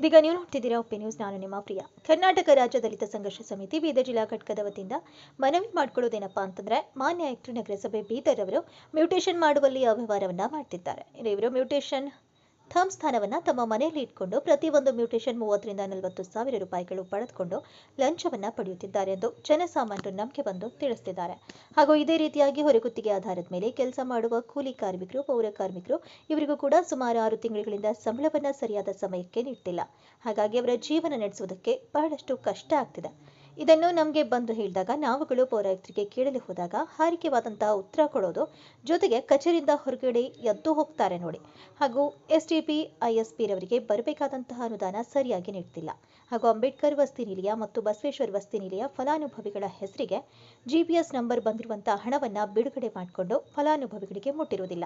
ಈಗ ನೀವು ನೋಡ್ತಿದ್ದೀರಾ ಒಪ್ಪೆ ನ್ಯೂಸ್. ನಾನು ನಿಮ್ಮ ಪ್ರಿಯ. ಕರ್ನಾಟಕ ರಾಜ್ಯ ದಲಿತ ಸಂಘರ್ಷ ಸಮಿತಿ ಬೀದರ್ ಜಿಲ್ಲಾ ಘಟಕದ ವತಿಯಿಂದ ಮನವಿ ಮಾಡ್ಕೊಳ್ಳೋದೇನಪ್ಪಾ ಅಂತಂದ್ರೆ, ಮಾನ್ಯ ಆಯುಕ್ತರು ನಗರಸಭೆ ಬೀದರ್ ಅವರು ಮ್ಯೂಟೇಷನ್ ಮಾಡುವಲ್ಲಿ ಅವ್ಯವಹಾರವನ್ನ ಮಾಡ್ತಿದ್ದಾರೆ. ಇವರು ಮ್ಯೂಟೇಷನ್ ಥಮ್ ಸ್ಥಾನವನ್ನ ತಮ್ಮ ಮನೆಯಲ್ಲಿ ಇಟ್ಕೊಂಡು ಪ್ರತಿಯೊಂದು ಮ್ಯೂಟೇಷನ್ ಮೂವತ್ತರಿಂದ ನಲವತ್ತು ಸಾವಿರ ರೂಪಾಯಿಗಳು ಪಡೆದುಕೊಂಡು ಲಂಚವನ್ನ ಪಡೆಯುತ್ತಿದ್ದಾರೆ ಎಂದು ಜನಸಾಮಾನ್ಯರು ನಂಬಿಕೆ ಬಂದು ತಿಳಿಸುತ್ತಿದ್ದಾರೆ ಹಾಗೂ ಇದೇ ರೀತಿಯಾಗಿ ಹೊರಗುತ್ತಿಗೆ ಆಧಾರದ ಮೇಲೆ ಕೆಲಸ ಮಾಡುವ ಕೂಲಿ ಕಾರ್ಮಿಕರು, ಪೌರ ಕಾರ್ಮಿಕರು ಇವರಿಗೂ ಕೂಡ ಸುಮಾರು ಆರು ತಿಂಗಳುಗಳಿಂದ ಸಂಬಳವನ್ನ ಸರಿಯಾದ ಸಮಯಕ್ಕೆ ನೀಡ್ತಿಲ್ಲ. ಹಾಗಾಗಿ ಅವರ ಜೀವನ ನಡೆಸುವುದಕ್ಕೆ ಬಹಳಷ್ಟು ಕಷ್ಟ ಆಗ್ತಿದೆ. ಇದನ್ನು ನಮಗೆ ಬಂದು ಹೇಳಿದಾಗ ನಾವುಗಳು ಪೌರಾಯುಕ್ತರಿಗೆ ಕೇಳಲು ಹೋದಾಗ ಹಾರಿಕೆವಾದಂತಹ ಉತ್ತರ ಕೊಡೋದು ಜೊತೆಗೆ ಕಚೇರಿಯಿಂದ ಹೊರಗಡೆ ಎದ್ದು ಹೋಗ್ತಾರೆ ನೋಡಿ. ಹಾಗೂ S T P I S ಪಿರವರಿಗೆ ಬರಬೇಕಾದಂತಹ ಅನುದಾನ ಸರಿಯಾಗಿ ನೀಡ್ತಿಲ್ಲ. ಹಾಗೂ ಅಂಬೇಡ್ಕರ್ ವಸ್ತಿ ನಿಲಯ ಮತ್ತು ಬಸವೇಶ್ವರ ವಸ್ತಿ ನಿಲಯ ಫಲಾನುಭವಿಗಳ ಹೆಸರಿಗೆ ಜಿಪಿಎಸ್ ನಂಬರ್ ಬಂದಿರುವಂತಹ ಹಣವನ್ನ ಬಿಡುಗಡೆ ಮಾಡಿಕೊಂಡು ಫಲಾನುಭವಿಗಳಿಗೆ ಮುಟ್ಟಿರುವುದಿಲ್ಲ.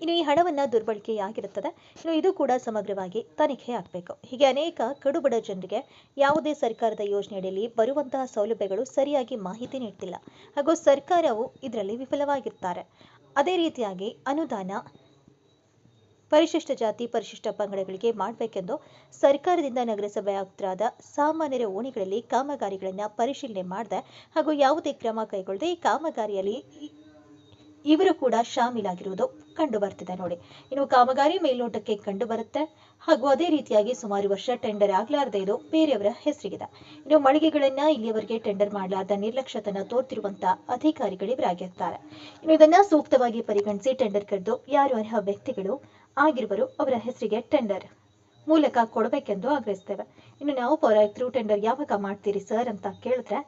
ಇನ್ನು ಈ ಹಣವನ್ನ ದುರ್ಬಳಕೆಯಾಗಿರುತ್ತದೆ. ಇನ್ನು ಇದು ಕೂಡ ಸಮಗ್ರವಾಗಿ ತನಿಖೆ ಆಗಬೇಕು. ಹೀಗೆ ಅನೇಕ ಕಡುಬಡ ಜನರಿಗೆ ಯಾವುದೇ ಸರ್ಕಾರದ ಯೋಜನೆಯಡಿಯಲ್ಲಿ ಬರುವಂತಹ ಸೌಲಭ್ಯಗಳು ಸರಿಯಾಗಿ ಮಾಹಿತಿ ನೀಡ್ತಿಲ್ಲ. ಹಾಗೂ ಸರ್ಕಾರವು ಇದರಲ್ಲಿ ವಿಫಲವಾಗಿರ್ತಾರೆ. ಅದೇ ರೀತಿಯಾಗಿ ಅನುದಾನ, ಪರಿಶಿಷ್ಟ ಜಾತಿ, ಪರಿಶಿಷ್ಟ ಪಂಗಡಗಳಿಗೆ ಮಾಡಬೇಕೆಂದು ಸರ್ಕಾರದಿಂದ ನಗರಸಭೆ ಆಯುಕ್ತರಾದ ಸಾಮಾನ್ಯರ ಓಣಿಗಳಲ್ಲಿ ಕಾಮಗಾರಿಗಳನ್ನು ಪರಿಶೀಲನೆ ಮಾಡದೆ ಹಾಗೂ ಯಾವುದೇ ಕ್ರಮ ಕೈಗೊಳ್ಳದೆ ಈ ಕಾಮಗಾರಿಯಲ್ಲಿ ಇವರು ಕೂಡ ಶಾಮೀಲಾಗಿರುವುದು ಕಂಡು ಬರ್ತಿದೆ ನೋಡಿ. ಇನ್ನು ಕಾಮಗಾರಿ ಮೇಲ್ನೋಟಕ್ಕೆ ಕಂಡು ಬರುತ್ತೆ. ಹಾಗೂ ಅದೇ ರೀತಿಯಾಗಿ ಸುಮಾರು ವರ್ಷ ಟೆಂಡರ್ ಆಗ್ಲಾರದೆ ಇದು ಬೇರೆಯವರ ಹೆಸರಿಗಿದೆ. ಇನ್ನು ಮಳಿಗೆಗಳನ್ನ ಇಲ್ಲಿಯವರೆಗೆ ಟೆಂಡರ್ ಮಾಡಲಾದ ನಿರ್ಲಕ್ಷ್ಯತನ ತೋರ್ತಿರುವಂತ ಅಧಿಕಾರಿಗಳಿವರಾಗಿರ್ತಾರೆ ಇನ್ನು ಇದನ್ನ ಸೂಕ್ತವಾಗಿ ಪರಿಗಣಿಸಿ ಟೆಂಡರ್ ಕರೆದು ಯಾರು ಅರ್ಹ ವ್ಯಕ್ತಿಗಳು ಆಗಿರುವರು ಅವರ ಹೆಸರಿಗೆ ಟೆಂಡರ್ ಮೂಲಕ ಕೊಡಬೇಕೆಂದು ಆಗ್ರಹಿಸ್ತೇವೆ. ಇನ್ನು ನಾವು ಪೌರಾಯುಕ್ತರು ಟೆಂಡರ್ ಯಾವಾಗ ಮಾಡ್ತೀರಿ ಸರ್ ಅಂತ ಕೇಳಿದ್ರೆ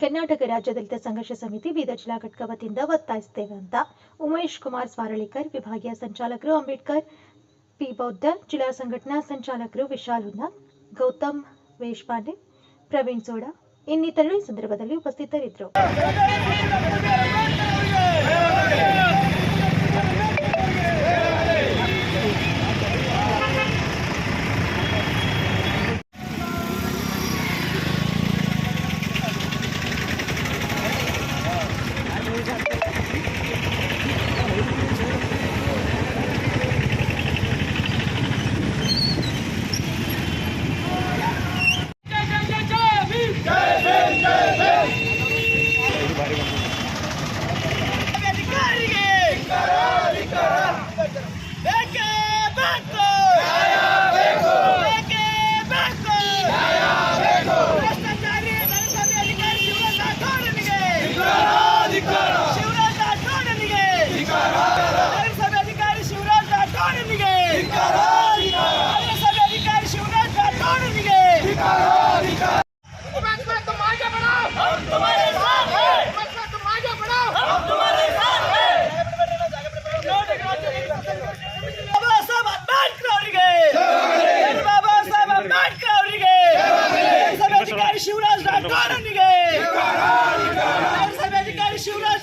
ಕರ್ನಾಟಕ ರಾಜ್ಯ ದಲಿತ ಸಂಘರ್ಷ ಸಮಿತಿ ಬೀದರ್ ಜಿಲ್ಲಾ ಘಟಕ ವತಿಯಿಂದ ಒತ್ತಾಯಿಸುತ್ತೇವೆ ಅಂತ ಉಮೇಶ್ ಕುಮಾರ್ ಸ್ವಾರಳಿಕರ್, ವಿಭಾಗೀಯ ಸಂಚಾಲಕರು ಅಂಬೇಡ್ಕರ್, ಪಿ ಬೌದ್ಧ ಜಿಲ್ಲಾ ಸಂಘಟನಾ ಸಂಚಾಲಕರು ವಿಶಾಲ್ ಹುನ್ನ, ಗೌತಮ್ ವೇಶ್ಪಾಂಡೆ, ಪ್ರವೀಣ್ ಸೋಡಾ ಇನ್ನಿತರರು ಈ ಸಂದರ್ಭದಲ್ಲಿ ಉಪಸ್ಥಿತರಿದ್ದರು.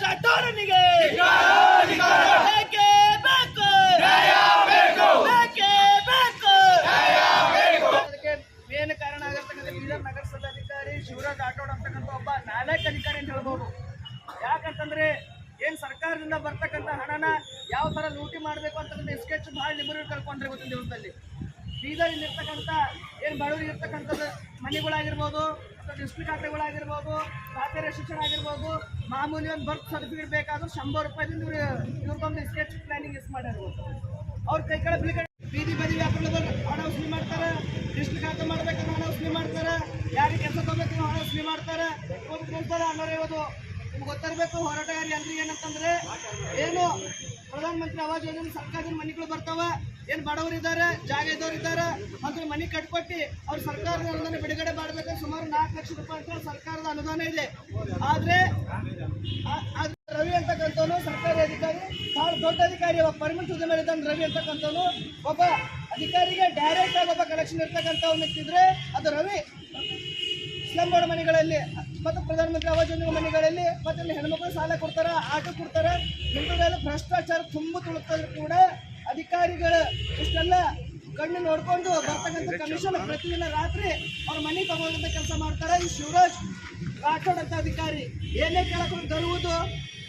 ರಾಠೋಡನಿಗೆ ಬೇಕೇ? ಬೇಕು. ಬೇಕೇ? ಬೇಕು. ಮೇನ್ ಕಾರಣ ಆಗತಕ್ಕಂಥ ಬೀದರ್ ನಗರಸಭೆ ಅಧಿಕಾರಿ ಶಿವರಾಜ್ ರಾಠೋಡ್ ಅಂತಕ್ಕಂಥ ಒಬ್ಬ ನಾಲ್ಕು ಅಧಿಕಾರಿ ಅಂತ ಹೇಳ್ಬೋದು. ಯಾಕಂತಂದ್ರೆ ಏನ್ ಸರ್ಕಾರದಿಂದ ಬರ್ತಕ್ಕಂಥ ಹಣನ ಯಾವ ತರ ಲೂಟಿ ಮಾಡಬೇಕು ಅಂತಕ್ಕಂಥ ಸ್ಕೆಚ್ ಬಹಳ ನಿಮ್ಮರು ಕಲ್ಕೊಂಡ್ರೆ ಇವತ್ತಿನ ದಿವಸದಲ್ಲಿ. ಬೀದರ್ ಇರ್ತಕ್ಕಂಥ ಏನ್ ಬಡವರಿಗೆ ಇರ್ತಕ್ಕಂಥದ್ದು ಮನೆಗಳಾಗಿರ್ಬೋದು ಡಿಸ್ಟ್ರಿಕ್ಟ್ ಖಾತೆಗಳಾಗಿರ್ಬೋದು ಖಾತೆ ಶಿಕ್ಷಣ ಆಗಿರ್ಬೋದು, ಮಾಮೂಲಿ ಒಂದು ಬರ್ತ್ ಸರ್ಟಿಫಿಕೇಟ್ ಬೇಕಾದ್ರೂ ಶಂಬರ್ ರೂಪಾಯಿದಿಂದ ಇವ್ರು ಇವ್ರಿಗೊಂದು ಸ್ಕೆಚ್ ಪ್ಲಾನಿಂಗ್ ಯೂಸ್ ಮಾಡಿರ್ಬೋದು ಅವ್ರ ಕೈ ಕಡೆ ಬಿಳಿಕಡೆ ಬೀದಿ ಬದಿ ವ್ಯಾಪಾರದವ್ರು ಹಣ ವಸೂಲಿ ಮಾಡ್ತಾರೆ ಡಿಸ್ಟ್ರಿಕ್ಟ್ ಖಾತೆ ಮಾಡ್ಬೇಕಂದ್ರೆ ಹಣ ವಸೂಲಿ ಮಾಡ್ತಾರೆ, ಯಾರಿಗೆ ಕೆಲಸ ತಗೋಬೇಕು ಹಣ ವಸೂಲಿ ಮಾಡ್ತಾರೆ ಒಂದು ಕೊಡ್ತಾರೆ ಅನ್ನೋರು ನಿಮ್ಗೆ ಗೊತ್ತಿರಬೇಕು ಹೋರಾಟಗಾರಿ ಅಂದ್ರೆ ಏನಂತಂದ್ರೆ, ಏನು ಪ್ರಧಾನಮಂತ್ರಿ ಆವಾಸ್ ಯೋಜನೆ ಸರ್ಕಾರದ ಮನೆಗಳು ಬರ್ತಾವ ಏನ್ ಬಡವರು ಇದ್ದಾರೆ ಜಾಗ ಇದ್ದವ್ರು ಇದ್ದಾರೆ ಅಂತ ಮನೆ ಕಟ್ಕೊಟ್ಟು ಅವ್ರ ಸರ್ಕಾರದ ಅನುದಾನ ಬಿಡುಗಡೆ ಮಾಡ್ಬೇಕಾದ್ರೆ ಸುಮಾರು ನಾಲ್ಕು ಲಕ್ಷ ರೂಪಾಯಿ ಅಂತ ಸರ್ಕಾರದ ಅನುದಾನ ಇದೆ. ಆದ್ರೆ ರವಿ ಅಂತಕ್ಕಂಥವನು ಸರ್ಕಾರಿ ಅಧಿಕಾರಿ, ಬಹಳ ದೊಡ್ಡ ಅಧಿಕಾರಿ, ಒಬ್ಬ ಪರ್ಮಿಟ್ ಹುದ್ದೆ ಮೇಲೆ ಇದ್ದಾನೆ ರವಿ ಅಂತಕ್ಕಂಥವನು. ಒಬ್ಬ ಅಧಿಕಾರಿಗೆ ಡೈರೆಕ್ಟ್ ಆಗಿ ಒಬ್ಬ ಕಲೆಕ್ಷನ್ ಇರ್ತಕ್ಕಂಥವ್ನು ಇಟ್ಟಿದ್ರೆ ಅದು ರವಿ. ಸ್ಲಮ್ ಬೋರ್ಡ್ ಮನೆಗಳಲ್ಲಿ, ಮತ್ತು ಪ್ರಧಾನಮಂತ್ರಿ ಆವಾಸ್ ಯೋಜನೆ ಮನೆಗಳಲ್ಲಿ, ಮತ್ತೆ ಹೆಣ್ಮಕ್ಳು ಸಾಲ ಕೊಡ್ತಾರ, ಆಟೋ ಕೊಡ್ತಾರೆ, ಇಂಥದ್ದೆಲ್ಲ ಭ್ರಷ್ಟಾಚಾರ ತುಂಬ ತುಳುಕಿದ್ರು ಕೂಡ ಅಧಿಕಾರಿಗಳು ಇಷ್ಟೆಲ್ಲ ಕಣ್ಣು ನೋಡ್ಕೊಂಡು ಬರ್ತಕ್ಕಂಥ ಕಮಿಷನ್ ಪ್ರತಿದಿನ ರಾತ್ರಿ ಅವ್ರ ಮನೆ ತಗೊಂಡಂತ ಕೆಲಸ ಮಾಡ್ತಾರೆ. ಈ ಶಿವರಾಜ್ ರಾಠೋಡ್ ಅಂತ ಅಧಿಕಾರಿ, ಏನೇ ಕೇಳಕೊಂಡು ಗರುವುದು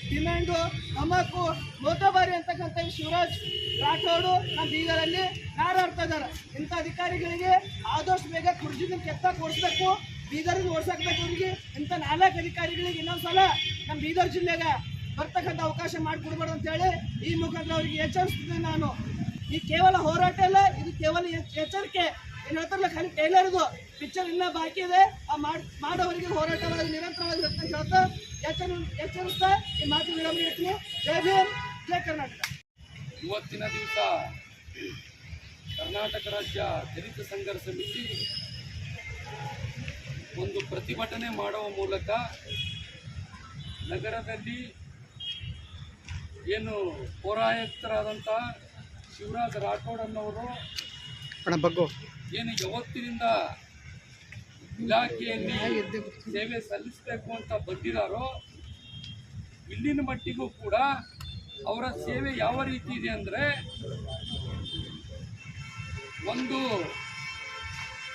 ಡಿಮ್ಯಾಂಡು ತಮಾಕು ಮೋತಬಾರಿ ಅಂತಕ್ಕಂಥ ಈ ಶಿವರಾಜ್ ರಾಠೋಡು ನಮ್ಮ ಬೀದರಲ್ಲಿ ಹಾರಾಡ್ತಾ ಇದ್ದಾರೆ ಇಂಥ ಅಧಿಕಾರಿಗಳಿಗೆ ಆದಷ್ಟು ಬೇಗ ಕುರ್ಜಿನ ಕೆತ್ತ ಕೊಡಿಸ್ಬೇಕು, ಬೀದರ್ಗೆ ಓಡಿಸಬೇಕು ಅವ್ರಿಗೆ ಇಂಥ ನಾಲ್ಕು ಅಧಿಕಾರಿಗಳಿಗೆ ಇನ್ನೊಂದ್ಸಲ ನಮ್ಮ ಬೀದರ್ ಜಿಲ್ಲೆಗೆ ಬರ್ತಕ್ಕಂಥ ಅವಕಾಶ ಮಾಡಿಕೊಡ್ಬಾರ್ದು ಅಂತ ಹೇಳಿ ಈ ಮುಖಾಂತರ ಅವರಿಗೆ ಎಚ್ಚರಿಸ್ತಿದ್ದೆ ನಾನು. ಈ ಕೇವಲ ಹೋರಾಟ ಅಲ್ಲ, ಇದು ಕೇವಲ ಎಚ್- ಎಚ್ಚರಿಕೆ. ಏನು ಹೇಳ್ತಾರಲ್ಲ ಖಾಲಿ ಟೈಲರ್ದು ಪಿಕ್ಚರ್ ಇನ್ನೂ ಬಾಕಿ ಇದೆ. ಆ ಮಾಡ್ ಮಾಡೋವರಿಗೆ ಹೋರಾಟವಾಗಿ ನಿರಂತರವಾಗಿ ಅಂತ ಹೇಳ್ತಾ ಎಚ್ಚರ ಎಚ್ಚರಿಸ್ತಾ ಈ ಮಾತು ವಿರಾಮ ಇರ್ತೀನಿ ಜಯ ಭೀಮ್ ಜಯ ಕರ್ನಾಟಕ. ಇವತ್ತಿನ ದಿವಸ ಕರ್ನಾಟಕ ರಾಜ್ಯ ದಲಿತ ಸಂಘರ್ಷ ಸಮಿತಿ ಒಂದು ಪ್ರತಿಭಟನೆ ಮಾಡುವ ಮೂಲಕ ನಗರದಲ್ಲಿ ಏನು ಪೌರಾಯುಕ್ತರಾದಂಥ ಶಿವರಾಜ್ ರಾಠೋಡ್ ಅನ್ನೋರು ಏನು ಯಾವತ್ತಿನಿಂದ ಇಲಾಖೆಯಲ್ಲಿ ಸೇವೆ ಸಲ್ಲಿಸಬೇಕು ಅಂತ ಬಂದಿದ್ದಾರೋ ಇಲ್ಲಿನ ಮಟ್ಟಿಗೂ ಕೂಡ ಅವರ ಸೇವೆ ಯಾವ ರೀತಿ ಇದೆ ಅಂದರೆ ಒಂದು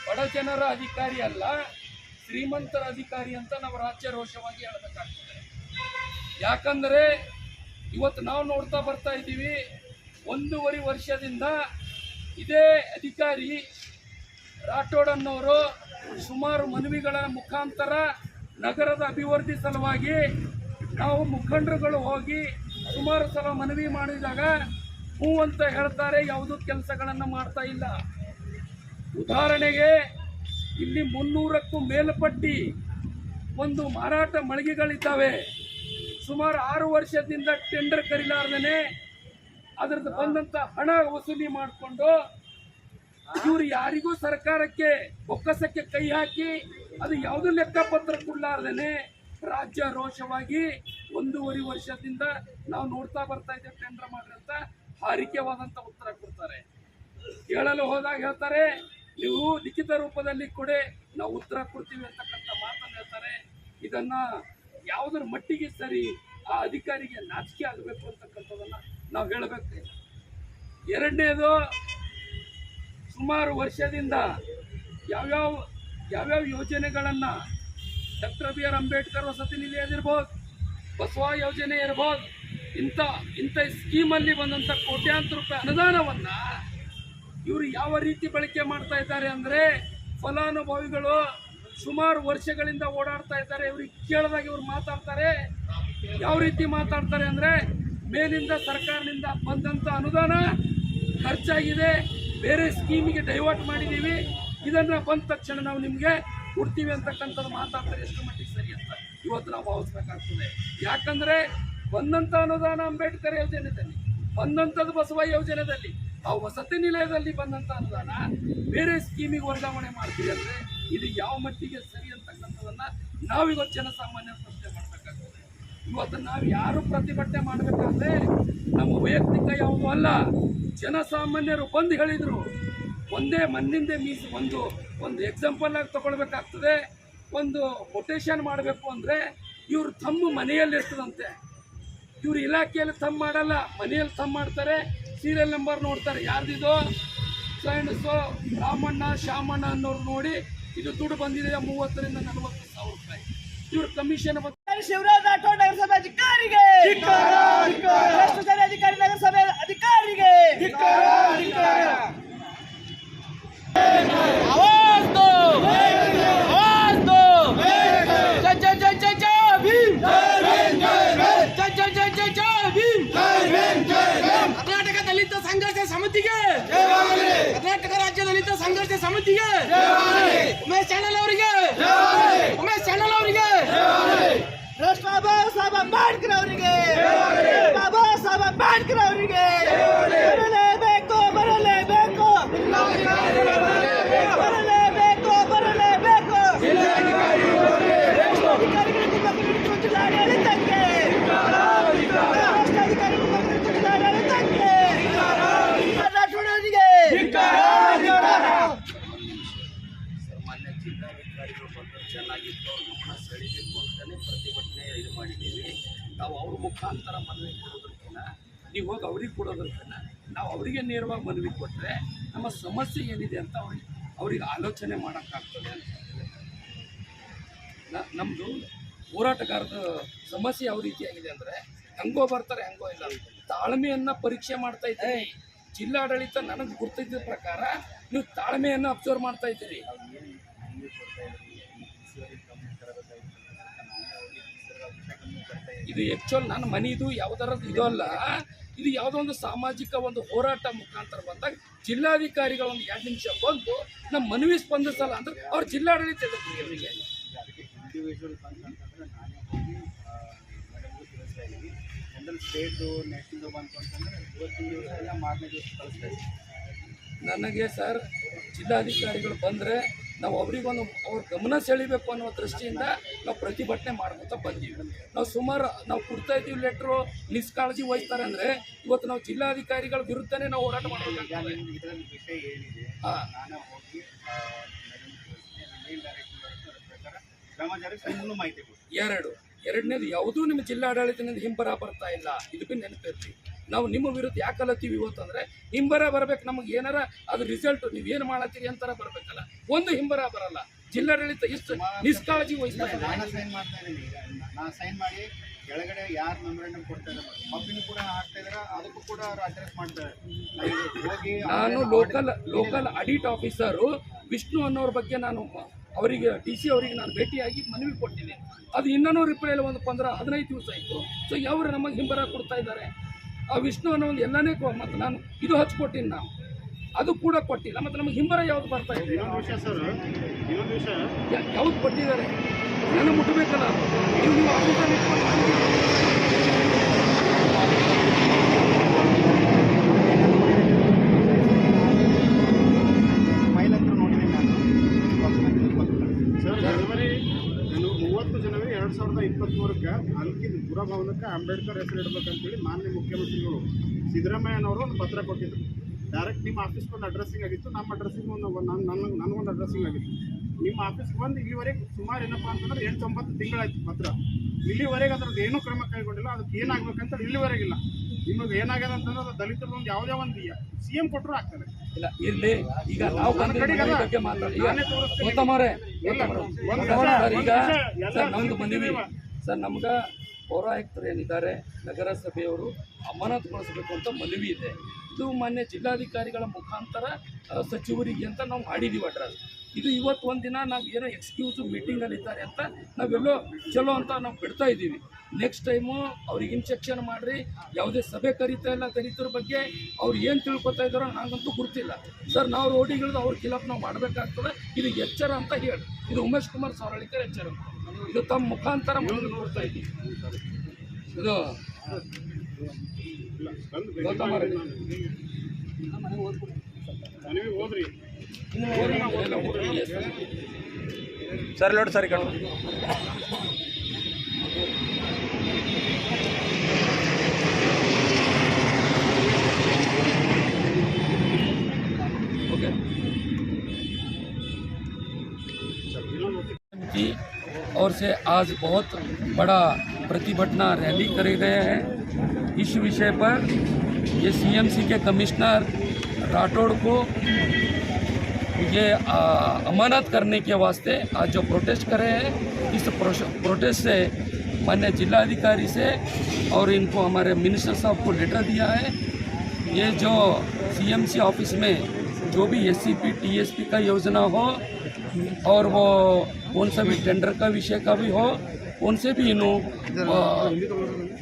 ಬಡ ಜನರ ಅಧಿಕಾರಿ ಅಲ್ಲ ಶ್ರೀಮಂತರ ಅಧಿಕಾರಿ ಅಂತ ನಾವು ರಾಜ್ಯ ರೋಷವಾಗಿ ಹೇಳಬೇಕಾಗ್ತದೆ. ಯಾಕಂದರೆ ಇವತ್ತು ನಾವು ನೋಡ್ತಾ ಬರ್ತಾ ಇದ್ದೀವಿ. ಒಂದೂವರೆ ವರ್ಷದಿಂದ ಇದೇ ಅಧಿಕಾರಿ ರಾಠೋಡ್ ಅನ್ನೋರು ಸುಮಾರು ಮನವಿಗಳ ಮುಖಾಂತರ ನಗರದ ಅಭಿವೃದ್ಧಿ ಸಲುವಾಗಿ ನಾವು ಮುಖಂಡರುಗಳು ಹೋಗಿ ಸುಮಾರು ಸಲ ಮನವಿ ಮಾಡಿದಾಗ ಹೂ ಅಂತ ಹೇಳ್ತಾರೆ, ಯಾವುದೂ ಕೆಲಸಗಳನ್ನು ಮಾಡ್ತಾ ಇಲ್ಲ. ಉದಾಹರಣೆಗೆ ಇಲ್ಲಿ ಮುನ್ನೂರಕ್ಕೂ ಮೇಲ್ಪಟ್ಟಿ ಒಂದು ಮಾರಾಟ ಮಳಿಗೆಗಳಿದ್ದಾವೆ. ಸುಮಾರು ಆರು ವರ್ಷದಿಂದ ಟೆಂಡರ್ ಕರಿಲಾರ್ದೇ ಅದರದ್ದು ಬಂದಂಥ ಹಣ ವಸೂಲಿ ಮಾಡಿಕೊಂಡು ಇವರು ಯಾರಿಗೂ ಸರ್ಕಾರಕ್ಕೆ ಬೊಕ್ಕಸಕ್ಕೆ ಕೈ ಹಾಕಿ ಅದು ಯಾವುದೂ ಲೆಕ್ಕಪತ್ರ ಕೊಡ್ಲಾರ್ದೇನೆ ರಾಜ್ಯ ರೋಷವಾಗಿ ಒಂದೂವರೆ ವರ್ಷದಿಂದ ನಾವು ನೋಡ್ತಾ ಬರ್ತಾ ಇದ್ದೇವೆ ಟೆಂಡರ್ ಮಾಡ್ರಿ ಅಂತ ಹಾರಿಕೆವಾದಂಥ ಉತ್ತರ ಕೊಡ್ತಾರೆ. ಕೇಳಲು ಹೋದಾಗ ಹೇಳ್ತಾರೆ, ನೀವು ಲಿಖಿತ ರೂಪದಲ್ಲಿ ಕೊಡಿ, ನಾವು ಉತ್ತರ ಕೊಡ್ತೀವಿ ಅಂತಕ್ಕಂಥ ಮಾತನ್ನು ಹೇಳ್ತಾರೆ. ಇದನ್ನ ಯಾವುದರ ಮಟ್ಟಿಗೆ ಸರಿ ಆ ಅಧಿಕಾರಿಗೆ ನಾಚಿಕೆ ಆಗಬೇಕು ಅಂತಕ್ಕಂಥದ್ದನ್ನು ನಾವು ಹೇಳಬೇಕು. ಎರಡನೇದು ಸುಮಾರು ವರ್ಷದಿಂದ ಯಾವ್ಯಾವ ಯಾವ್ಯಾವ ಯೋಜನೆಗಳನ್ನು ಡಾಕ್ಟರ್ ಬಿ ಆರ್ ಅಂಬೇಡ್ಕರ್ ವಸತಿ ನಿಧಿ ಆಗಿರ್ಬೋದು, ಬಸವ ಯೋಜನೆ ಇರ್ಬೋದು, ಇಂಥ ಇಂಥ ಸ್ಕೀಮಲ್ಲಿ ಬಂದಂಥ ಕೋಟ್ಯಾಂತರ ರೂಪಾಯಿ ಅನುದಾನವನ್ನು ಇವರು ಯಾವ ರೀತಿ ಬಳಕೆ ಮಾಡ್ತಾ ಇದ್ದಾರೆ ಅಂದರೆ ಫಲಾನುಭವಿಗಳು ಸುಮಾರು ವರ್ಷಗಳಿಂದ ಓಡಾಡ್ತಾ ಇದ್ದಾರೆ. ಇವ್ರಿಗೆ ಕೇಳಿದಾಗ ಇವ್ರು ಮಾತಾಡ್ತಾರೆ. ಯಾವ ರೀತಿ ಮಾತಾಡ್ತಾರೆ ಅಂದರೆ ಮೇಲಿಂದ ಸರ್ಕಾರದಿಂದ ಬಂದಂಥ ಅನುದಾನ ಖರ್ಚಾಗಿದೆ. ಬೇರೆ ಸ್ಕೀಮಿಗೆ ಡೈವರ್ಟ್ ಮಾಡಿದ್ದೀವಿ. ಇದನ್ನು ಬಂದ ತಕ್ಷಣ ನಾವು ನಿಮಗೆ ಕೊಡ್ತೀವಿ ಅಂತಕ್ಕಂಥದ್ದು ಮಾತಾಡ್ತಾರೆ ಎಷ್ಟು ಮಟ್ಟಿಗೆ ಸರಿ ಅಂತ. ಇವತ್ತು ನಾವು ಭಾವಿಸ್ಬೇಕಾಗ್ತದೆ. ಯಾಕಂದರೆ ಬಂದಂಥ ಅನುದಾನ ಅಂಬೇಡ್ಕರ್ ಯೋಜನೆಯಲ್ಲಿ ಬಂದಂಥದ್ದು ಬಸವ ಯೋಜನೆಯಲ್ಲಿ ಆ ವಸತಿ ನಿಲಯದಲ್ಲಿ ಬಂದಂಥ ಅನುದಾನ ಬೇರೆ ಸ್ಕೀಮಿಗೆ ವರ್ಗಾವಣೆ ಮಾಡ್ತೀವಿ ಅಂದರೆ ಇದು ಯಾವ ಮಟ್ಟಿಗೆ ಸರಿ ಅಂತಕ್ಕಂಥದ್ದನ್ನು ನಾವಿವತ್ತು ಜನಸಾಮಾನ್ಯರು ಪ್ರಶ್ನೆ ಮಾಡಬೇಕಾಗ್ತದೆ. ಇವತ್ತು ನಾವು ಯಾರು ಪ್ರತಿಭಟನೆ ಮಾಡಬೇಕಂದ್ರೆ ನಮ್ಮ ವೈಯಕ್ತಿಕ ಯಾವುದೂ ಅಲ್ಲ. ಜನಸಾಮಾನ್ಯರು ಬಂದು ಹೇಳಿದರು, ಒಂದೇ ಮಣ್ಣಿಂದೆ ಮೀಸಿ, ಒಂದು ಒಂದು ಎಕ್ಸಾಂಪಲ್ ಆಗಿ ತಗೊಳ್ಬೇಕಾಗ್ತದೆ. ಒಂದು ಕೊಟೇಶನ್ ಮಾಡಬೇಕು ಅಂದರೆ ಇವ್ರು ತಮ್ಮ ಮನೆಯಲ್ಲಿ ಇರ್ತದಂತೆ. ಇವ್ರ ಇಲಾಖೆಯಲ್ಲಿ ತಮ್ಮ ಮಾಡಲ್ಲ, ಮನೆಯಲ್ಲಿ ತಮ್ಮ ಮಾಡ್ತಾರೆ. ಸೀರಿಯಲ್ ನಂಬರ್ ನೋಡ್ತಾರೆ. ಯಾರ್ದಿದು? ಸೈನ್ಸು ರಾಮಣ್ಣ ಶಾಮಣ್ಣ ಅನ್ನೋರು ನೋಡಿ ಇದು ದುಡ್ಡು ಬಂದಿದೆ ಮೂವತ್ತರಿಂದ ನಲವತ್ತು ಸಾವಿರ ರೂಪಾಯಿ. ಇವ್ರ ಕಮಿಷನ್ ಬಂದು ಶಿವರಾಜ್ ರಾಠೋಡ್ ನಗರಸಭೆ ಅಧಿಕಾರಿಗೆ! ಭ್ರಷ್ಟಾಚಾರಿ ಅಧಿಕಾರಿ ನಗರಸಭೆ ಅಧಿಕಾರಿಗೆ! ಕರ್ನಾಟಕ ರಾಜ್ಯ ದಲಿತ ಸಂಘರ್ಷ ಸಮಿತಿಗೆ ಉಮೇಶ್ ಚಾನಲ್ ಅವರಿಗೆ ಉಮೇಶ್ ಚಾನಲ್ ಅವರಿಗೆ ಬಾಬಾ ಸಾಹೇಬ್ ಅಂಬೇಡ್ಕರ್ ಅವರಿಗೆ ಬಾಬಾ ಸಾಹೇಬ್ ಅಂಬೇಡ್ಕರ್ ಅವರಿಗೆ ಬರಲೇಬೇಕು ಬರಲೇಬೇಕು ಬರಲೇಬೇಕು ಬರಲೇಬೇಕು ಅಧಿಕಾರಿಗಳಿಗೆ ಮಕ್ಕಳು ಜಿಲ್ಲಾಡಳಿತಕ್ಕೆ ಅಧಿಕಾರಿಗಳು ಮಕ್ಕಳು ಜಿಲ್ಲಾಡಳಿತಕ್ಕೆ ರಾಠೋಡರಿಗೆ ಮಾನ್ಯ ಜಿಲ್ಲಾಧಿಕಾರಿಗಳು ಬಂದು ಚೆನ್ನಾಗಿತ್ತು ಅವ್ರ ಗಮನ ಸೆಳೀಬೇಕು ಅಂತಲೇ ಪ್ರತಿಭಟನೆ ಇದು ಮಾಡಿದ್ದೀವಿ ನಾವು ಅವ್ರ ಮುಖಾಂತರ ಮನವಿ ಕೊಡೋದಕ್ಕಿಂತ ನೀವು ಹೋಗಿ ಅವ್ರಿಗೆ ಕೊಡೋದಕ್ಕಿಂತ ನಾವು ಅವರಿಗೆ ನೇರವಾಗಿ ಮನವಿ ಕೊಟ್ಟರೆ ನಮ್ಮ ಸಮಸ್ಯೆ ಏನಿದೆ ಅಂತ ಅವ್ರಿಗೆ ಅವ್ರಿಗೆ ಆಲೋಚನೆ ಮಾಡೋಕ್ಕಾಗ್ತದೆ ಅಂತ ನಮ್ಮದು ಹೋರಾಟಗಾರದ ಸಮಸ್ಯೆ ಯಾವ ರೀತಿಯಾಗಿದೆ ಅಂದರೆ ಹೆಂಗೋ ಬರ್ತಾರೆ ಹೆಂಗೋ ಇಲ್ಲ ತಾಳ್ಮೆಯನ್ನು ಪರೀಕ್ಷೆ ಮಾಡ್ತಾ ಇದ್ದೀವಿ ಜಿಲ್ಲಾಡಳಿತ ನನಗೆ ಗುರ್ತಿದ್ದ ಪ್ರಕಾರ ನೀವು ತಾಳ್ಮೆಯನ್ನು ಅಬ್ಸರ್ವ್ ಮಾಡ್ತಾ ಇದ್ದೀರಿ. ಇದು ಆ್ಯಕ್ಚುಲ್ ನನ್ನ ಮನೆಯದು ಯಾವುದರ ಇದು ಅಲ್ಲ. ಇದು ಯಾವುದೋ ಒಂದು ಸಾಮಾಜಿಕ ಒಂದು ಹೋರಾಟ ಮುಖಾಂತರ ಬಂದಾಗ ಜಿಲ್ಲಾಧಿಕಾರಿಗಳ ಒಂದು ಎರಡು ನಿಮಿಷ ಬಂದು ನಮ್ಮ ಮನವಿ ಸ್ಪಂದಿಸಲ್ಲ ಅಂದ್ರೆ ಅವ್ರ ಜಿಲ್ಲಾಡಳಿತ ಇವರಿಗೆ ಸ್ಟೇಟು ನ್ಯಾಷನಲ್ ಬಂತು ಅಂತಂದರೆ ಇವತ್ತಿನ ದಿವಸ ಮಾರನೇ ದಿವಸ ನನಗೆ ಸರ್ ಜಿಲ್ಲಾಧಿಕಾರಿಗಳು ಬಂದರೆ ನಾವು ಅವರಿಗೊಂದು ಅವ್ರ ಗಮನ ಸೆಳಿಬೇಕು ಅನ್ನೋ ದೃಷ್ಟಿಯಿಂದ ನಾವು ಪ್ರತಿಭಟನೆ ಮಾಡ್ಕೊತ ಬಂದೀವಿ. ನಾವು ಸುಮಾರು ನಾವು ಕೊಡ್ತಾ ಇದ್ದೀವಿ ಲೆಟ್ರು ನಿಷ್ಕಾಳಜಿ ವಹಿಸ್ತಾರೆ ಅಂದರೆ ಇವತ್ತು ನಾವು ಜಿಲ್ಲಾಧಿಕಾರಿಗಳ ವಿರುದ್ಧನೇ ನಾವು ಹೋರಾಟ ಮಾಡಬೇಕಾಗ್ತದೆ. ಎರಡು. ಎರಡನೇದು ಯಾವುದೂ ನಿಮ್ಮ ಜಿಲ್ಲಾಡಳಿತದಿಂದ ಹಿಂಬರ ಬರ್ತಾ ಇಲ್ಲ. ಇದಕ್ಕೆ ಬಿ ನೆನಪಿರ್ಲಿ. ನಾವು ನಿಮ್ಮ ವಿರುದ್ಧ ಯಾಕೆ ಅಲತ್ತೀವಿ ಅಂತಂದ್ರೆ ಹಿಂಬರ ಬರಬೇಕು ನಮಗೆ ಏನಾರ ಅದು ರಿಸಲ್ಟ್ ನೀವು ಏನು ಮಾಡತ್ತೀರಿ ಅಂತಾರ ಬರ್ಬೇಕಲ್ಲ. ಒಂದು ಹಿಂಬರ ಬರಲ್ಲ. ಜಿಲ್ಲಾಡಳಿತ ಇಷ್ಟು ನಿಷ್ಕಾಳಜಿ ವಹಿಸ್ತಾ ನಾನು ಸೈನ್ ಮಾಡ್ತಾ ಇದ್ದೀನಿ ಈಗ. ನಾನು ಸೈನ್ ಮಾಡಿ ಕೆಳಗಡೆ ಯಾರು ಮೆಮೊರೇಂಡಮ್ ಕೊಡ್ತಾ ಇದ್ದಾರೆ ಮಪ್ಪಿನೂ ಕೂಡ ಹಾಕ್ತಾ ಇದ್ದಾರೆ ಅದಕ್ಕೂ ಕೂಡ ಅವ್ರು ಅಡ್ರೆಸ್ ಮಾಡ್ತಾರೆ ಹೋಗಿ ನಾನು local local audit officer Vishnu ಅನ್ನೋರ ಬಗ್ಗೆ ನಾನು ಅವರಿಗೆ ಡಿ ಸಿ ಅವರಿಗೆ ನಾನು ಭೇಟಿಯಾಗಿ ಮನವಿ ಕೊಟ್ಟಿದ್ದೀನಿ. ಅದು ಇನ್ನೂ ರಿಪ್ಲೈ ಇಲ್ಲ ಒಂದು ಪಂದ್ರ ಹದಿನೈದು ದಿವಸ ಆಯಿತು. ಸೊ ಯಾವ್ರು ನಮಗೆ ಹಿಂಬರ ಕೊಡ್ತಾ ಇದ್ದಾರೆ? ಆ ವಿಷ್ಣು ಅನ್ನೋ ಒಂದು ಎಲ್ಲನೇ ಮತ್ತು ನಾನು ಇದು ಹಚ್ಕೊಟ್ಟಿನಿ ನಾವು ಅದು ಕೂಡ ಕೊಟ್ಟಿಲ್ಲ. ಮತ್ತು ನಮಗೆ ಹಿಂಬರ ಯಾವ್ದು ಬರ್ತಾ ಇದೆ ಯಾವ್ದು ಕೊಟ್ಟಿದ್ದಾರೆ? ನನ್ನ ಮುಟ್ಟಬೇಕಲ್ಲ ನೀವು ನೀವು ಆಫೀಸಲ್ಲಿ ಎರಡು ಸಾವಿರದ ಇಪ್ಪತ್ತ್ಮೂರಕ್ಕೆ ಅಂಕಿತ ಪುರಭವನಕ್ಕೆ ಅಂಬೇಡ್ಕರ್ ಹೆಸರು ಇಡಬೇಕಂತೇಳಿ ಮಾನ್ಯ ಮುಖ್ಯಮಂತ್ರಿಗಳು ಸಿದ್ದರಾಮಯ್ಯನವರು ಒಂದು ಪತ್ರ ಕೊಟ್ಟಿದ್ರು. ಡೈರೆಕ್ಟ್ ನಿಮ್ಮ ಆಫೀಸ್ಗೆ ಒಂದು ಅಡ್ರೆಸ್ಸಿಂಗ್ ಆಗಿತ್ತು. ನಮ್ಮ ಅಡ್ರೆಸ್ಸಿಗೆ ಒಂದು ನನ್ನ ನನಗೊಂದು ಅಡ್ರೆಸ್ಸಿಂಗ್ ಆಗಿತ್ತು. ನಿಮ್ಮ ಆಫೀಸ್ಗೆ ಬಂದು ಇಲ್ಲಿವರೆಗೆ ಸುಮಾರು ಏನಪ್ಪ ಅಂತಂದ್ರೆ ಎಂಟು ಒಂಬತ್ತು ತಿಂಗಳಾಯ್ತು ಪತ್ರ. ಇಲ್ಲಿವರೆಗೆ ಅದ್ರದ್ದು ಏನೂ ಕ್ರಮ ಕೈಗೊಂಡಿಲ್ಲ. ಅದಕ್ಕೆ ಏನಾಗಬೇಕಂತ ಇಲ್ಲಿವರೆಗಿಲ್ಲ. ನಿಮಗೆ ಏನಾಗ್ಯದ ಅಂತಂದ್ರೆ ಅದು ದಲಿತರು ಒಂದು ಯಾವುದೇ ಒಂದು ಸಿ ಎಂ ಕೊಟ್ಟರು ಆಗ್ತದೆ. ಇಲ್ಲ ಇರ್ಲಿ. ಈಗ ನಾವು ಬಗ್ಗೆ ಮಾತಾಡಿ ಈಗ ಸರ್ ನಮ್ದು ಮನವಿ ಸರ್ ನಮ್ಗೆ ಪೌರಾಯುಕ್ತರು ಏನಿದ್ದಾರೆ ನಗರಸಭೆಯವರು ಅಮಾನತುಗೊಳಿಸಬೇಕು ಅಂತ ಮನವಿ ಇದೆ. ಇದು ಮಾನ್ಯ ಜಿಲ್ಲಾಧಿಕಾರಿಗಳ ಮುಖಾಂತರ ಸಚಿವರಿಗೆ ಅಂತ ನಾವು ಮಾಡಿದ್ದೀವಿ ಅಡ್ರೆಸ್. ಇದು ಇವತ್ತು ಒಂದು ದಿನ ನಾವು ಏನೋ ಎಕ್ಸ್ಕ್ಯೂಸು ಮೀಟಿಂಗಲ್ಲಿ ಇದ್ದಾರೆ ಅಂತ ನಾವೆಲ್ಲೋ ಚಲೋ ಅಂತ ನಾವು ಬಿಡ್ತಾ ಇದ್ದೀವಿ. ನೆಕ್ಸ್ಟ್ ಟೈಮು ಅವ್ರಿಗೆ ಇನ್ಸೆಕ್ಷನ್ ಮಾಡಿರಿ, ಯಾವುದೇ ಸಭೆ ಕರೀತಾ ಇಲ್ಲ ಕರೀತರ ಬಗ್ಗೆ ಅವ್ರು ಏನು ತಿಳ್ಕೊತಾ ಇದ್ದಾರೋ ನನಗಂತೂ ಗೊತ್ತಿಲ್ಲ ಸರ್ ನಾವು ರೋಡಿಗಿಳಿದು ಅವ್ರ ಖಿಲಾಫ್ ನಾವು ಮಾಡಬೇಕಾಗ್ತದೆ. ಇದು ಎಚ್ಚರ ಅಂತ ಹೇಳಿ. ಇದು ಉಮೇಶ್ ಕುಮಾರ್ ಸಾರಳಿಕರ್ ಎಚ್ಚರ ಇದು ತಮ್ಮ ಮುಖಾಂತರ ಮುಂದೆ ನೋಡ್ತಾ ಇದ್ದೀವಿ. ಇದು ಗೌತಮ್ सर లోటు सर ఇక్కడ और से आज बहुत बड़ा प्रतिभटना रैली करे गए हैं। इस विषय पर ये सीएमसी के कमिश्नर राठौड़ को ये अमानत करने के वास्ते आज जो प्रोटेस्ट करे हैं, इस प्रोटेस्ट से मान्य जिलाधिकारी से और इनको हमारे मिनिस्टर साहब को लेटर दिया है। ये जो सीएमसी ऑफ़िस में जो भी S C P T S P का योजना हो और वो कौन सा भी टेंडर का विषय का भी हो उनसे भी इन्हों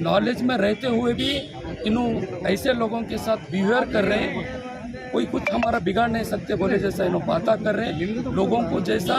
नॉलेज में रहते हुए भी इन्हों ऐसे लोगों के साथ बिहेवियर कर रहे हैं कोई कुछ हमारा बिगाड़ नहीं सकते, बोले जैसा इन्हों बातें कर रहे हैं। लोगों को जैसा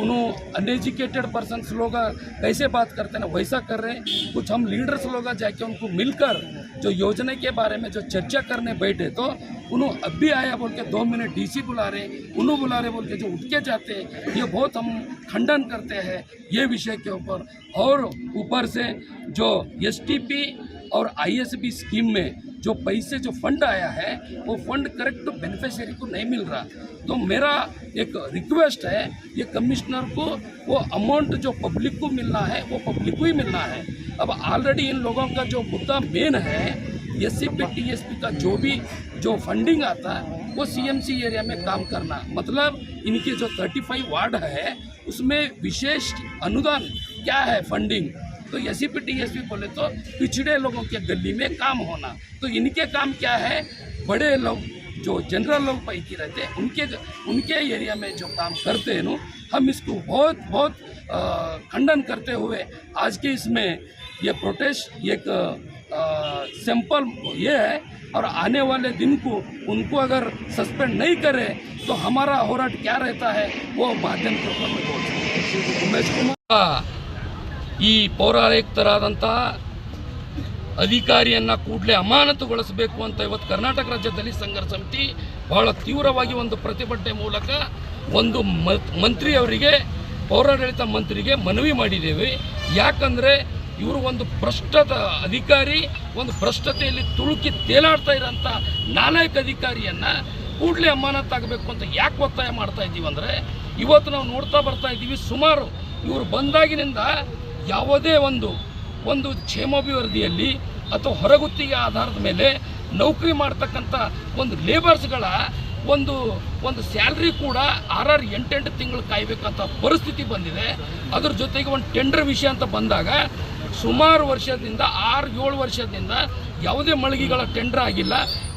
उन्होंने अनएजुकेटेड पर्सन लोग कैसे बात करते हैं वैसा कर रहे हैं। कुछ हम लीडर्स लोग जाके उनको मिलकर जो योजना के बारे में जो चर्चा करने बैठे तो उन्होंने अब भी आया बोल के दो मिनट डीसी बुला रहे उन्होंने बुला रहे बोल के जो उठ के जाते हैं। ये बहुत हम खंडन करते हैं ये विषय के ऊपर। और ऊपर से जो एसटीपी और आईएसबी स्कीम में जो पैसे, जो फंड आया है, वो फंड करेक्ट बेनिफिशियरी को नहीं मिल रहा। तो मेरा एक रिक्वेस्ट है ये कमिश्नर को वो अमाउंट जो पब्लिक को मिलना है, वो पब्लिक को ही मिलना है। अब ऑलरेडी इन लोगों का जो मुद्दा मेन है S C P T S P का जो भी जो फंडिंग आता है, वो सी एम सी एरिया में काम करना। मतलब इनके जो थर्टी फाइव वार्ड है, उसमें विशेष अनुदान क्या है फंडिंग तो एस सी बोले तो पिछड़े लोगों के गली में काम होना। तो इनके काम क्या है? बड़े लोग, जो जनरल लोग पैकी रहते हैं, उनके उनके एरिया में जो काम करते हैं नो, हम इसको बहुत बहुत खंडन करते हुए आज के इसमें ये प्रोटेस्ट एक सैंपल ये है और आने वाले दिन को उनको अगर सस्पेंड नहीं करे तो हमारा होराट क्या रहता है? वो माध्यम के ऊपर उमेश कुमार। ಈ ಪೌರಾಯುಕ್ತರಾದಂಥ ಅಧಿಕಾರಿಯನ್ನು ಕೂಡಲೇ ಅಮಾನತುಗೊಳಿಸಬೇಕು ಅಂತ ಇವತ್ತು ಕರ್ನಾಟಕ ರಾಜ್ಯ ದಲಿತ ಸಂಘರ್ಷ ಸಮಿತಿ ಬಹಳ ತೀವ್ರವಾಗಿ ಒಂದು ಪ್ರತಿಭಟನೆ ಮೂಲಕ ಒಂದು ಮಂತ್ರಿ ಅವರಿಗೆ, ಪೌರಾಡಳಿತ ಮಂತ್ರಿಗೆ ಮನವಿ ಮಾಡಿದ್ದೇವೆ. ಯಾಕಂದರೆ ಇವರು ಒಂದು ಭ್ರಷ್ಟದ ಅಧಿಕಾರಿ, ಒಂದು ಭ್ರಷ್ಟತೆಯಲ್ಲಿ ತುಳುಕಿ ತೇಲಾಡ್ತಾ ಇರೋಂಥ ನಾಲಾಯಕ ಅಧಿಕಾರಿಯನ್ನು ಕೂಡಲೇ ಅಮಾನತಾಗಬೇಕು ಅಂತ ಯಾಕೆ ಒತ್ತಾಯ ಮಾಡ್ತಾ ಇದ್ದೀವಿ ಅಂದರೆ, ಇವತ್ತು ನಾವು ನೋಡ್ತಾ ಬರ್ತಾ ಇದ್ದೀವಿ ಸುಮಾರು ಇವರು ಬಂದಾಗಿನಿಂದ ಯಾವುದೇ ಒಂದು ಒಂದು ಕ್ಷೇಮಾಭಿವೃದ್ಧಿಯಲ್ಲಿ ಅಥವಾ ಹೊರಗುತ್ತಿಗೆ ಆಧಾರದ ಮೇಲೆ ನೌಕರಿ ಮಾಡ್ತಕ್ಕಂಥ ಒಂದು ಲೇಬರ್ಸ್ಗಳ ಒಂದು ಒಂದು ಸ್ಯಾಲ್ರಿ ಕೂಡ ಆರಾರು ಎಂಟೆಂಟು ತಿಂಗಳು ಕಾಯಬೇಕಂತ ಪರಿಸ್ಥಿತಿ ಬಂದಿದೆ. ಅದ್ರ ಜೊತೆಗೆ ಒಂದು ಟೆಂಡರ್ ವಿಷಯ ಅಂತ ಬಂದಾಗ ಸುಮಾರು ವರ್ಷದಿಂದ, ಆರು ಏಳು ವರ್ಷದಿಂದ ಯಾವುದೇ ಮಳಿಗೆಗಳ ಟೆಂಡರ್ ಆಗಿಲ್ಲ.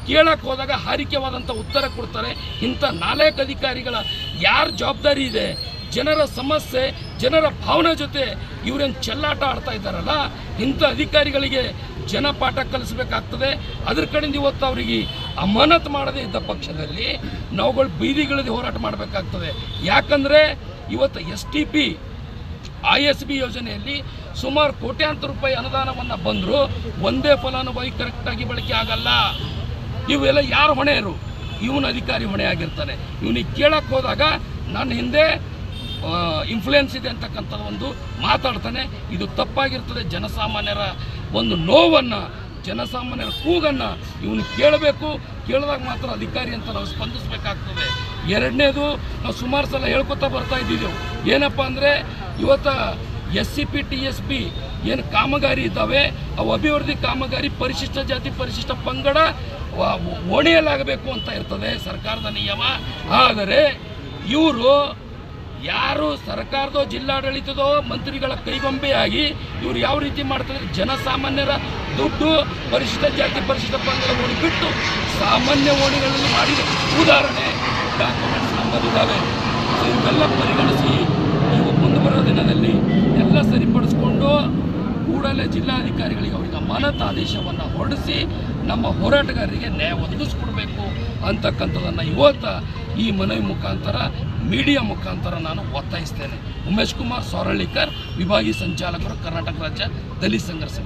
ಕೇಳಕ್ಕೆ ಹೋದಾಗ ಹಾರಿಕೆವಾದಂಥ ಉತ್ತರ ಕೊಡ್ತಾರೆ. ಇಂಥ ನಾಲ್ಕು ಅಧಿಕಾರಿಗಳ ಯಾರ ಜವಾಬ್ದಾರಿ ಇದೆ? ಜನರ ಸಮಸ್ಯೆ, ಜನರ ಭಾವನೆ ಜೊತೆ ಇವರೇನು ಚೆಲ್ಲಾಟ ಆಡ್ತಾ ಇದ್ದಾರಲ್ಲ? ಇಂಥ ಅಧಿಕಾರಿಗಳಿಗೆ ಜನ ಪಾಠ ಕಲಿಸ್ಬೇಕಾಗ್ತದೆ. ಅದ್ರ ಕಡೆಯಿಂದ ಇವತ್ತು ಅವರಿಗೆ ಅಮಾನತ್ ಮಾಡದೇ ಇದ್ದ ಪಕ್ಷದಲ್ಲಿ ನಾವುಗಳು ಬೀದಿಗಳಲ್ಲಿ ಹೋರಾಟ ಮಾಡಬೇಕಾಗ್ತದೆ. ಯಾಕಂದರೆ ಇವತ್ತು S T P, I S B ಯೋಜನೆಯಲ್ಲಿ ಸುಮಾರು ಕೋಟ್ಯಾಂತರ ರೂಪಾಯಿ ಅನುದಾನವನ್ನು ಬಂದರೂ ಒಂದೇ ಫಲಾನುಭವಿ ಕರೆಕ್ಟಾಗಿ ಬಳಕೆ ಆಗಲ್ಲ. ಇವೆಲ್ಲ ಯಾರು ಹೊಣೆಯರು? ಇವನ ಅಧಿಕಾರಿ ಹೊಣೆ ಆಗಿರ್ತಾನೆ ಇವನಿಗೆ ಕೇಳಕ್ಕೆ ಹೋದಾಗ ನನ್ನ ಹಿಂದೆ ಇನ್ಫ್ಲುಯೆನ್ಸ್ ಇದೆ ಅಂತಕ್ಕಂಥದ್ದು ಒಂದು ಮಾತಾಡ್ತಾನೆ. ಇದು ತಪ್ಪಾಗಿರ್ತದೆ. ಜನಸಾಮಾನ್ಯರ ಒಂದು ನೋವನ್ನು, ಜನಸಾಮಾನ್ಯರ ಕೂಗನ್ನು ಇವನು ಕೇಳಬೇಕು. ಕೇಳಿದಾಗ ಮಾತ್ರ ಅಧಿಕಾರಿ ಅಂತ ನಾವು ಸ್ಪಂದಿಸಬೇಕಾಗ್ತದೆ. ಎರಡನೇದು, ನಾವು ಸುಮಾರು ಸಲ ಹೇಳ್ಕೊತಾ ಬರ್ತಾ ಇದ್ದಿದ್ದೆವು ಏನಪ್ಪ ಅಂದರೆ, ಇವತ್ತು S C P, T S P ಏನು ಕಾಮಗಾರಿ ಇದ್ದಾವೆ, ಅವು ಅಭಿವೃದ್ಧಿ ಕಾಮಗಾರಿ, ಪರಿಶಿಷ್ಟ ಜಾತಿ, ಪರಿಶಿಷ್ಟ ಪಂಗಡ ಓಣಿಯಲ್ಲಾಗಬೇಕು ಅಂತ ಇರ್ತದೆ ಸರ್ಕಾರದ ನಿಯಮ. ಆದರೆ ಇವರು ಯಾರು ಸರ್ಕಾರದೋ ಜಿಲ್ಲಾಡಳಿತದೋ ಮಂತ್ರಿಗಳ ಕೈಗೊಂಬೆಯಾಗಿ ಇವ್ರು ಯಾವ ರೀತಿ ಮಾಡ್ತಾರೆ? ಜನಸಾಮಾನ್ಯರ ದುಡ್ಡು ಪರಿಶಿಷ್ಟ ಜಾತಿ ಪರಿಶಿಷ್ಟ ಪಂಗಡ ಓಣಿ ಬಿಟ್ಟು ಸಾಮಾನ್ಯ ಓಣಿಗಳಲ್ಲಿ ಮಾಡಿದ ಉದಾಹರಣೆ ಡಾಕ್ಯುಮೆಂಟ್ಸ್ ನಂಬರ್ ಸೊ ಇವೆಲ್ಲ ಪರಿಗಣಿಸಿ ನೀವು ಮುಂದೆ ಬರೋ ದಿನದಲ್ಲಿ ಎಲ್ಲ ಸರಿಪಡಿಸ್ಕೊಂಡು ಕೂಡಲೇ ಜಿಲ್ಲಾಧಿಕಾರಿಗಳಿಗೆ ಅವರಿಗೆ ಮನತ ಆದೇಶವನ್ನು ಹೊರಡಿಸಿ ನಮ್ಮ ಹೋರಾಟಗಾರರಿಗೆ ನ್ಯಾಯ ಒದಗಿಸ್ಕೊಡ್ಬೇಕು ಅಂತಕ್ಕಂಥದ್ದನ್ನು ಇವತ್ತು ಈ ಮನವಿ ಮುಖಾಂತರ ಮೀಡಿಯಾ ಮುಖಾಂತರ ನಾನು ಒತ್ತಾಯಿಸ್ತೇನೆ. ಉಮೇಶ್ ಕುಮಾರ್ ಸೋರಳ್ಳಿಕರ್ ವಿಭಾಗೀಯ ಸಂಚಾಲಕರು ಕರ್ನಾಟಕ ರಾಜ್ಯ ದಲಿತ ಸಂಘರ್ಷ